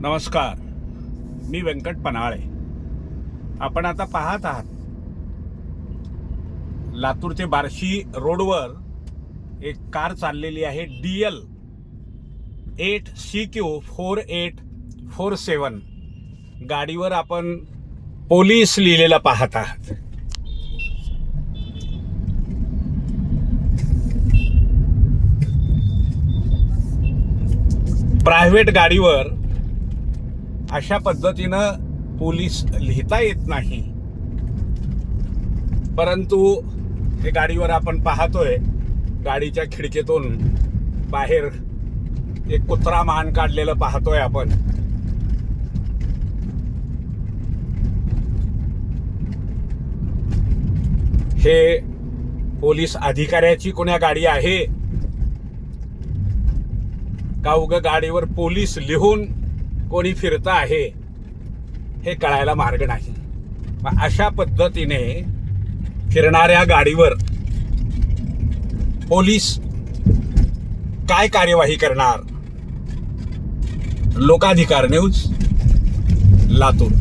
नमस्कार. मी व्यंकट पन्हाळे. आपण आता पाहत आहात. लातूर ते बार्शी रोडवर एक कार चाललेली आहे D L eight C Q four eight four seven गाडीवर आपण पोलीस लिहिलेला पाहत आहात. प्रायव्हेट गाडीवर अशा पद्धतीनं पोलीस लिहिता येत नाही. परंतु हे गाडीवर आपण पाहतोय गाडीच्या खिडकीतून बाहेर एक कुत्रा मान काढलेलं पाहतोय आपण. हे पोलीस अधिकाऱ्याची कोण्या गाडी आहे? का उग गाडीवर पोलीस लिहून कोणी फिरतं आहे हे कळायला मार्ग नाही. मग अशा पद्धतीने फिरणाऱ्या गाडीवर पोलीस काय कार्यवाही करणार? लोकाधिकार न्यूज लातूर.